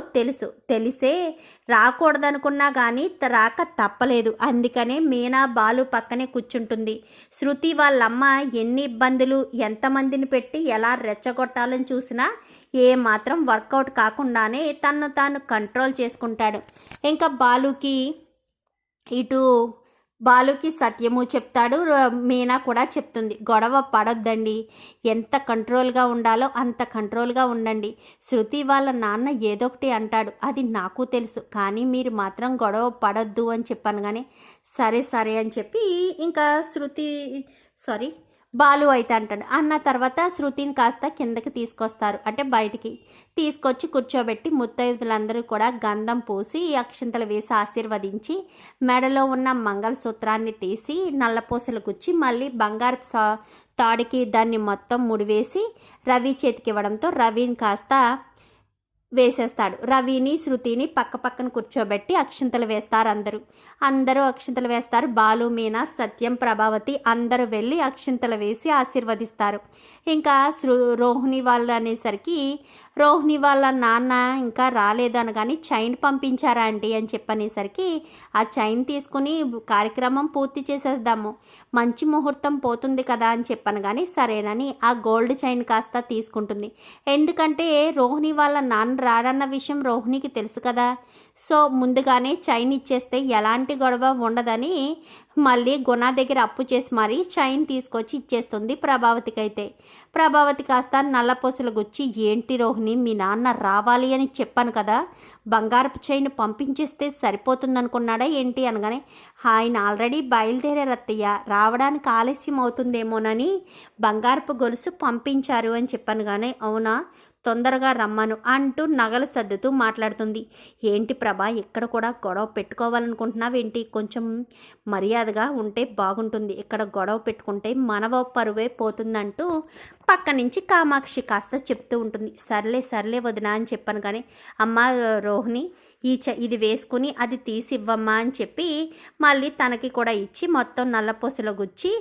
తెలుసు. తెలిసే రాకూడదనుకున్నా కానీ రాక తప్పలేదు. అందుకనే మీనా బాలు పక్కనే కూర్చుంటుంది. శృతి వాళ్ళమ్మ ఎన్ని ఇబ్బందులు ఎంతమందిని పెట్టి ఎలా రెచ్చగొట్టాలని చూసినా ఏమాత్రం వర్కౌట్ కాకుండానే తను తాను కంట్రోల్ చేసుకుంటాడు. ఇంకా బాలుకి ఇటు బాలుకి సత్యము చెప్తాడు మీనా కూడా చెప్తుంది గొడవ పడొద్దండి. ఎంత కంట్రోల్గా ఉండాలో అంత కంట్రోల్గా ఉండండి. శృతి వాళ్ళ నాన్న ఏదో ఒకటి అంటాడు. అది నాకు తెలుసు కానీ మీరు మాత్రం గొడవ పడొద్దు అని చెప్పాను కానీ సరే సరే అని చెప్పి ఇంకా శృతి సారీ బాలు అయితే అంటాడు. అన్న తర్వాత శృతిని కాస్త కిందకి తీసుకొస్తారు. అంటే బయటికి తీసుకొచ్చి కూర్చోబెట్టి ముత్తైదులందరూ కూడా గంధం పూసి అక్షింతలు వేసి ఆశీర్వదించి మెడలో ఉన్న మంగళసూత్రాన్ని తీసి నల్లపూసలు గుచ్చి మళ్ళీ బంగారు సా తాడికి దాన్ని మొత్తం ముడివేసి రవి చేతికి ఇవ్వడంతో రవిని కాస్త వేసేస్తాడు. రవిని శృతిని పక్క పక్కన కూర్చోబెట్టి అక్షింతలు వేస్తారు అందరూ. అందరూ అక్షింతలు వేస్తారు. బాలు మీనా సత్యం ప్రభావతి అందరూ వెళ్ళి అక్షింతలు వేసి ఆశీర్వదిస్తారు. ఇంకా శృ రోహిణి వాళ్ళు అనేసరికి రోహిణి వాళ్ళ నాన్న ఇంకా రాలేదని కానీ చైన్ పంపించారా అండి అని చెప్పనేసరికి ఆ చైన్ తీసుకుని కార్యక్రమం పూర్తి చేసేద్దాము. మంచి ముహూర్తం పోతుంది కదా అని చెప్పాను కానీ సరేనని ఆ గోల్డ్ చైన్ కాస్త తీసుకుంటుంది. ఎందుకంటే రోహిణి వాళ్ళ నాన్న రాడన్న విషయం రోహిణికి తెలుసు కదా. సో ముందుగానే చైన్ ఇచ్చేస్తే ఎలాంటి గొడవ ఉండదని మళ్ళీ గుణ దగ్గర అప్పు చేసి మరీ చైన్ తీసుకొచ్చి ఇచ్చేస్తుంది ప్రభావతికి అయితే ప్రభావతి కాస్త నల్లపూసలు గుచ్చి ఏంటి రోహిణి మీ నాన్న రావాలి అని చెప్పాను కదా బంగారపు చైన్ పంపించేస్తే సరిపోతుందనుకున్నాడా ఏంటి అనగానే ఆయన ఆల్రెడీ బయలుదేరారత్తయ్య రావడానికి ఆలస్యం అవుతుందేమోనని బంగారపు గొలుసు పంపించారు అని చెప్పాను కానీ అవునా? తొందరగా రమ్మను అంటూ నగలు సర్దుతూ మాట్లాడుతుంది. ఏంటి ప్రభా ఇక్కడ కూడా గొడవ పెట్టుకోవాలనుకుంటున్నావేంటి? కొంచెం మర్యాదగా ఉంటే బాగుంటుంది. ఇక్కడ గొడవ పెట్టుకుంటే మనవ పరువే పోతుందంటూ పక్క నుంచి కామాక్షి కాస్త చెప్తూ ఉంటుంది. సర్లే సర్లే వదినా అని చెప్పాను కానీ అమ్మ రోహిణి ఈ చ ఇది వేసుకుని అది తీసి ఇవ్వమ్మా అని చెప్పి మళ్ళీ తనకి కూడా ఇచ్చి మొత్తం నల్లపూసలో గుచ్చి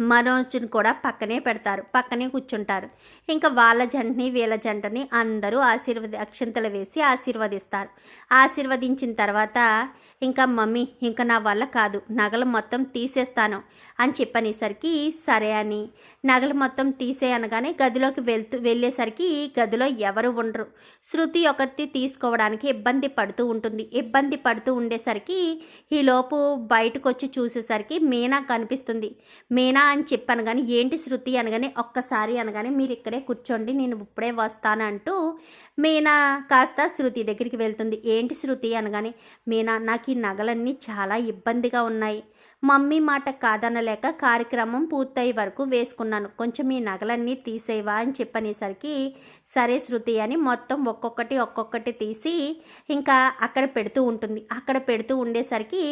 మనోజ్ని కూడా పక్కనే పెడతారు పక్కనే కూర్చుంటారు. ఇంకా వాళ్ళ జంటని వీళ్ళ జంటని అందరూ ఆశీర్వది అక్షంతలు వేసి ఆశీర్వదిస్తారు. ఆశీర్వదించిన తర్వాత ఇంకా మమ్మీ ఇంకా నా వల్ల కాదు. నగలు మొత్తం తీసేస్తాను అని చెప్పనేసరికి సరే అని. నగలు మొత్తం తీసే అనగానే గదిలోకి వెళ్తూ వెళ్ళేసరికి గదిలో ఎవరు ఉండరు. శృతి ఒకటి తీసుకోవడానికి ఇబ్బంది పడుతూ ఉంటుంది. ఇబ్బంది పడుతూ ఉండేసరికి ఈలోపు బయటకు వచ్చి చూసేసరికి మీనా కనిపిస్తుంది. మీనా అని చెప్పాను కానీ ఏంటి శృతి? అనగానే ఒక్కసారి అనగానే మీరు ఇక్కడే కూర్చోండి నేను ఇప్పుడే వస్తాను అంటూ మీనా కాస్త శృతి దగ్గరికి వెళ్తుంది. ఏంటి శృతి అనగానే మీనా నాకు ఈ నగలన్నీ చాలా ఇబ్బందిగా ఉన్నాయి. మమ్మీ మాట కాదనలేక కార్యక్రమం పూర్తయ్యే వరకు వేసుకున్నాను. కొంచెం ఈ నగలన్నీ తీసేవా అని చెప్పనేసరికి సరే శృతి అని మొత్తం ఒక్కొక్కటి ఒక్కొక్కటి తీసి ఇంకా అక్కడ పెడుతూ ఉంటుంది. అక్కడ పెడుతూ ఉండేసరికి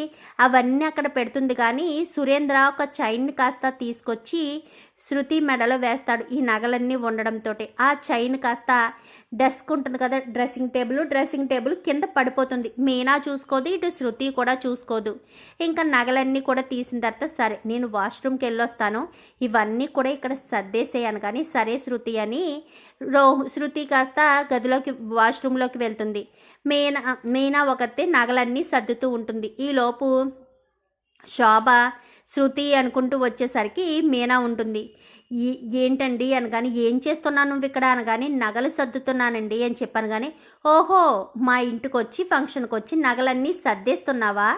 అవన్నీ అక్కడ పెడుతుంది కానీ సురేంద్ర ఒక చైన్ కాస్త తీసుకొచ్చి శృతి మెడలో వేస్తాడు ఈ నగలన్నీ ఉండడంతో ఆ చైన్ కాస్త డెస్క్ ఉంటుంది కదా డ్రెస్సింగ్ టేబుల్. డ్రెస్సింగ్ టేబుల్ కింద పడిపోతుంది. మీనా చూసుకోదు ఇటు శృతి కూడా చూసుకోదు. ఇంకా నగలన్నీ కూడా తీసిన తర్వాత సరే నేను వాష్రూమ్కి వెళ్ళొస్తాను. ఇవన్నీ కూడా ఇక్కడ సర్దేసేయాను కానీ సరే శృతి అని రో శృతి కాస్త గదిలోకి వాష్రూమ్లోకి వెళ్తుంది. మీనా మీనా ఒకతే నగలన్నీ సర్దుతూ ఉంటుంది. ఈలోపు శోభ శృతి అనుకుంటూ వచ్చేసరికి మీనా ఉంటుంది. ఏంటండి అనగాని ఏం చేస్తున్నాను నువ్వు ఇక్కడ? అనగాని నగలు సర్దుతున్నానండి అని చెప్పాను కానీ ఓహో మా ఇంటికి వచ్చి ఫంక్షన్కి వచ్చి నగలన్నీ సర్దేస్తున్నావా?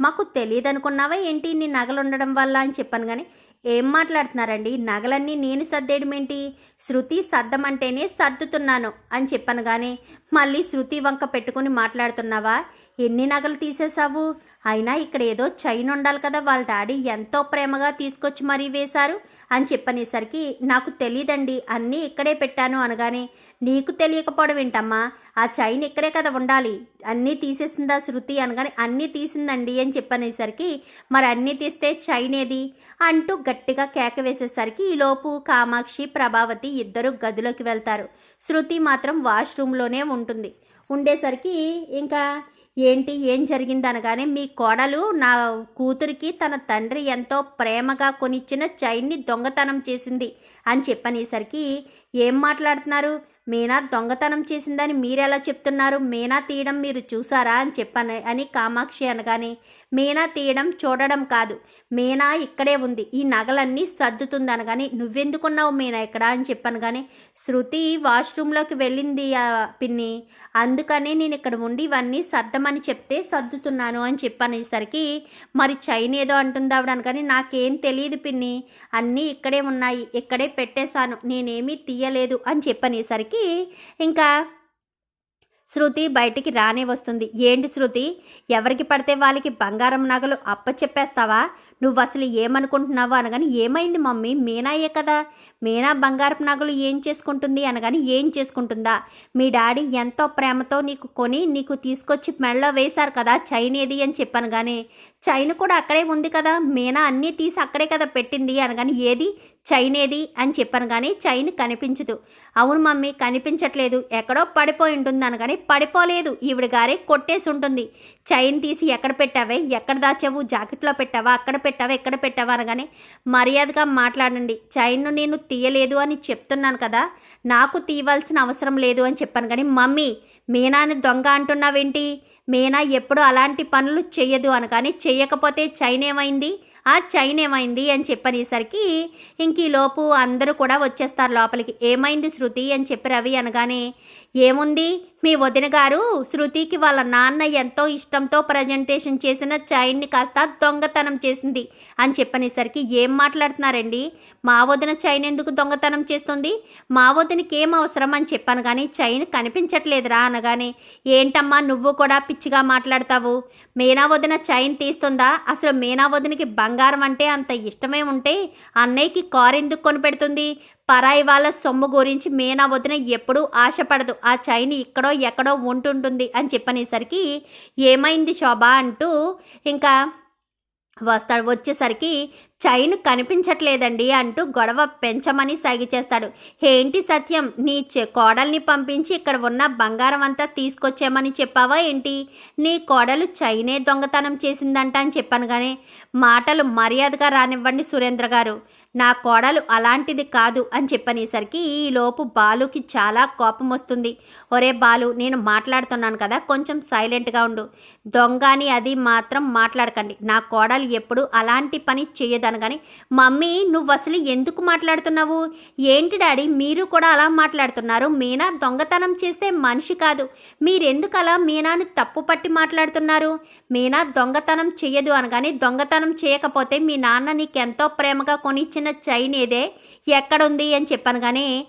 మాకు తెలియదు అనుకున్నావా ఏంటి నీ నగలు ఉండడం వల్ల? అని చెప్పాను కానీ ఏం మాట్లాడుతున్నారండి? నగలన్నీ నేను సర్దేయడం ఏంటి? శృతి సర్దమంటేనే సర్దుతున్నాను అని చెప్పాను కానీ మళ్ళీ శృతి వంక పెట్టుకుని మాట్లాడుతున్నావా? ఎన్ని నగలు తీసేశావు? అయినా ఇక్కడ ఏదో చైన్ ఉండాలి కదా వాళ్ళ డాడీ ఎంతో ప్రేమగా తీసుకొచ్చి మరీ వేశారు. అని చెప్పనేసరికి నాకు తెలియదండి అన్నీ ఇక్కడే పెట్టాను అనగానే నీకు తెలియకపోవడం ఏంటమ్మా? ఆ చైన్ ఇక్కడే కదా ఉండాలి. అన్నీ తీసేసిందా శృతి అనగానే అన్నీ తీసిందండి అని చెప్పనేసరికి మరి అన్నీ తీస్తే చైన్ ఏది? అంటూ గట్టిగా కేక వేసేసరికి ఈలోపు కామాక్షి ప్రభావతి ఇద్దరు గదిలోకి వెళ్తారు. శృతి మాత్రం వాష్రూమ్లోనే ఉంటుంది. ఉండేసరికి ఇంకా ఏంటి ఏం జరిగింది అనగానే మీ కోడలు నా కూతురికి తన తండ్రి ఎంతో ప్రేమగా కొనిచ్చిన చైన్ని దొంగతనం చేసింది అని చెప్పనేసరికి ఏం మాట్లాడుతున్నారు? మీనా దొంగతనం చేసిందని మీరెలా చెప్తున్నారు? మీనా తీయడం మీరు చూసారా అని చెప్పాను అని కామాక్షి అనగానే మీనా తీయడం చూడడం కాదు. మీనా ఇక్కడే ఉంది. ఈ నగలన్నీ సర్దుతుంది అనగానే నువ్వెందుకున్నావు మీనా ఇక్కడ? అని చెప్పాను కానీ శృతి వాష్రూమ్లోకి వెళ్ళింది పిన్ని. అందుకనే నేను ఇక్కడ ఉండి ఇవన్నీ సర్దమని చెప్తే సర్దుతున్నాను అని చెప్పనేసరికి మరి చైన్ ఏదో అంటుంది ఆవిడ అనగానే నాకేం తెలియదు పిన్ని. అన్నీ ఇక్కడే ఉన్నాయి. ఇక్కడే పెట్టేశాను. నేనేమీ తీయలేదు అని చెప్పనేసరికి ఇంకా శృతి బయటికి రానే వస్తుంది. ఏంటి శృతి? ఎవరికి పడితే వాళ్ళకి బంగారం నగలు అప్ప చెప్పేస్తావా నువ్వు అసలు ఏమనుకుంటున్నావా అనగాని ఏమైంది మమ్మీ? మీనాయే కదా. మీనా బంగారపు నగలు ఏం చేసుకుంటుంది అనగాని ఏం చేసుకుంటుందా? మీ డాడీ ఎంతో ప్రేమతో నీకు కొని నీకు తీసుకొచ్చి మెడలో వేశారు కదా చైన్ ఏది అని చెప్పాను కానీ చైన్ కూడా అక్కడే ఉంది కదా. మీనా అన్నీ తీసి అక్కడే కదా పెట్టింది అనగాని ఏది? చైన్ ఏది అని చెప్పాను కానీ చైన్ కనిపించదు. అవును మమ్మీ కనిపించట్లేదు. ఎక్కడో పడిపోయి ఉంటుంది అనగాని పడిపోలేదు. ఈవిడ గారే కొట్టేసి ఉంటుంది. చైన్ తీసి ఎక్కడ పెట్టావే? ఎక్కడ దాచావు? జాకెట్లో పెట్టావా? అక్కడ పెట్టావా? ఎక్కడ పెట్టావా? అనగానే మర్యాదగా మాట్లాడండి. చైన్ను నేను తీయలేదు అని చెప్తున్నాను కదా నాకు తీయవలసిన అవసరం లేదు అని చెప్పాను కానీ మమ్మీ మీనాని దొంగ అంటున్నావేంటి? మీనా ఎప్పుడు అలాంటి పనులు చేయదు అనగాని చేయకపోతే చైన్ ఏమైంది? ఆ చైన్ ఏమైంది అని చెప్పనేసరికి ఇంక ఈ లోపు అందరూ కూడా వచ్చేస్తారు లోపలికి. ఏమైంది శృతి అని చెప్పి రవి అనగానే ఏముంది? మీ వదిన గారు శృతికి వాళ్ళ నాన్న ఎంతో ఇష్టంతో ప్రజెంటేషన్ చేసిన చైన్ని కాస్త దొంగతనం చేసింది అని చెప్పనేసరికి ఏం మాట్లాడుతున్నారండి? మా వదిన చైన్ ఎందుకు దొంగతనం చేస్తుంది? మా వదినకి ఏం అవసరం అని చెప్పాను కానీ చైన్ కనిపించట్లేదురా అనగానే ఏంటమ్మా నువ్వు కూడా పిచ్చిగా మాట్లాడతావు? మీనా వదిన చైన్ తీస్తుందా? అసలు మీనా వదినకి బంగారం అంటే అంత ఇష్టమే ఉంటే అన్నయ్యకి కారు ఎందుకు కొనిపెడుతుంది? పరాయి వాళ్ళ సొమ్ము గురించి మీనా వదిన ఎప్పుడూ ఆశపడదు. ఆ చైన్ ఇక్కడో ఎక్కడో ఉంటుంటుంది అని చెప్పనేసరికి ఏమైంది శోభ అంటూ ఇంకా వస్తాడు వచ్చేసరికి చైన్ కనిపించట్లేదండి అంటూ గొడవ పెంచమని సాగి చేస్తాడు. ఏంటి సత్యం? నీ కోడల్ని పంపించి ఇక్కడ ఉన్న బంగారం అంతా తీసుకొచ్చామని చెప్పావా ఏంటి? నీ కోడలు చైనే దొంగతనం చేసిందంట అని చెప్పాను కానీ మాటలు మర్యాదగా రానివ్వండి సురేంద్ర గారు. నా కోడలు అలాంటిది కాదు అని చెప్పనేసరికి ఈలోపు బాలుకి చాలా కోపం వస్తుంది. ఒరే బాలు నేను మాట్లాడుతున్నాను కదా కొంచెం సైలెంట్గా ఉండు. దొంగ అని అది మాత్రం మాట్లాడకండి. నా కోడలు ఎప్పుడు అలాంటి పని చేయదను కానీ మమ్మీ నువ్వు అసలు ఎందుకు మాట్లాడుతున్నావు? ఏంటి డాడీ మీరు కూడా అలా మాట్లాడుతున్నారు. మీనా దొంగతనం చేసే మనిషి కాదు. మీరెందుకు అలా మీనాను తప్పు పట్టి మాట్లాడుతున్నారు? మీనా దొంగతనం చెయ్యదు అనగానే దొంగతనం చేయకపోతే మీ నాన్న నీకెంతో ప్రేమగా కొనిచ్చిన చైన్ ఏదే? ఎక్కడుంది అని చెప్పాను కానీ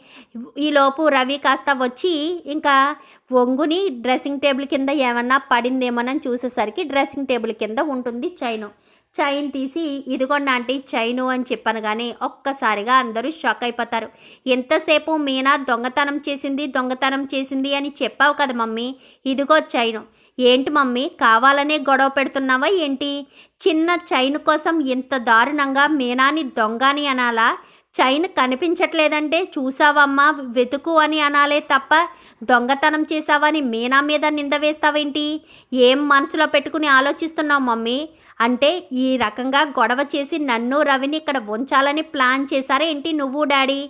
ఈలోపు రవి కాస్త వచ్చి ఇంకా వంగుని డ్రెస్సింగ్ టేబుల్ కింద ఏమన్నా పడిందేమోనని చూసేసరికి డ్రెస్సింగ్ టేబుల్ కింద ఉంటుంది చైను. చైన్ తీసి ఇదిగోండి ఆంటీ చైను అని చెప్పాను కానీ ఒక్కసారిగా అందరూ షాక్ అయిపోతారు. ఎంతసేపు మీనా దొంగతనం చేసింది దొంగతనం చేసింది అని చెప్పావు కదా మమ్మీ. ఇదిగో చైను ఏంటి మమ్మీ కావాలనే గొడవ పెడుతున్నావా ఏంటి? చిన్న చైన్ కోసం ఇంత దారుణంగా మీనాని దొంగని అనాలా? చైన్ కనిపించట్లేదంటే చూసావమ్మా వెతుకు అని అనాలే తప్ప దొంగతనం చేసావని మీనా మీద నింద వేస్తావేంటి? ఏం మనసులో పెట్టుకుని ఆలోచిస్తున్నావు మమ్మీ? అంటే ఈ రకంగా గొడవ చేసి నన్ను రవిని ఇక్కడ ఉంచాలని ప్లాన్ చేశారా ఏంటి నువ్వు డాడీ?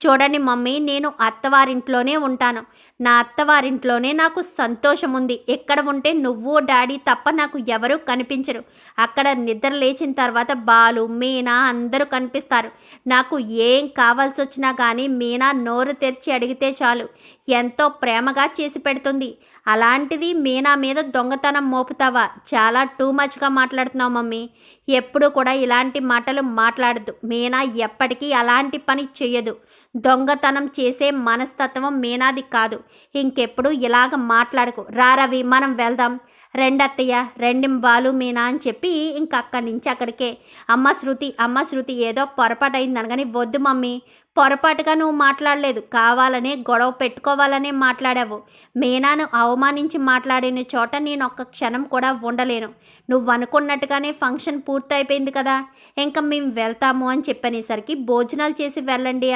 చూడండి మమ్మీ నేను అత్తవారింట్లోనే ఉంటాను. నా అత్తవారింట్లోనే నాకు సంతోషం ఉంది ఎక్కడ ఉంటే నువ్వు డాడీ తప్ప నాకు ఎవరూ కనిపించరు. అక్కడ నిద్ర లేచిన తర్వాత బాలు మీనా అందరూ కనిపిస్తారు. నాకు ఏం కావాల్సి వచ్చినా కానీ మీనా నోరు తెరిచి అడిగితే చాలు. ఎంతో ప్రేమగా చేసి పెడుతుంది. అలాంటిది మీనా మీద దొంగతనం మోపుతావా? చాలా టూ మచ్గా మాట్లాడుతున్నావు మమ్మీ. ఎప్పుడు కూడా ఇలాంటి మాటలు మాట్లాడద్దు మీనా ఎప్పటికీ అలాంటి పని చెయ్యదు. దొంగతనం చేసే మనస్తత్వం మీనాది కాదు. ఇంకెప్పుడు ఇలాగ మాట్లాడకు. రా రవి మనం వెళ్దాం. రెండత్తయ్య రెండు బాలు మీనా అని చెప్పి ఇంక అక్కడి నుంచి అక్కడికే. అమ్మ శృతి అమ్మ శృతి ఏదో పొరపాటు అయింది వద్దు మమ్మీ పొరపాటుగా నువ్వు మాట్లాడలేదు. కావాలనే గొడవ పెట్టుకోవాలనే మాట్లాడావు. మీనాను అవమానించి మాట్లాడిన చోట నేను ఒక్క క్షణం కూడా ఉండలేను. నువ్వు అనుకున్నట్టుగానే ఫంక్షన్ పూర్తయిపోయింది కదా. ఇంకా మేము వెళ్తాము అని చెప్పనేసరికి భోజనాలు చేసి వెళ్ళండి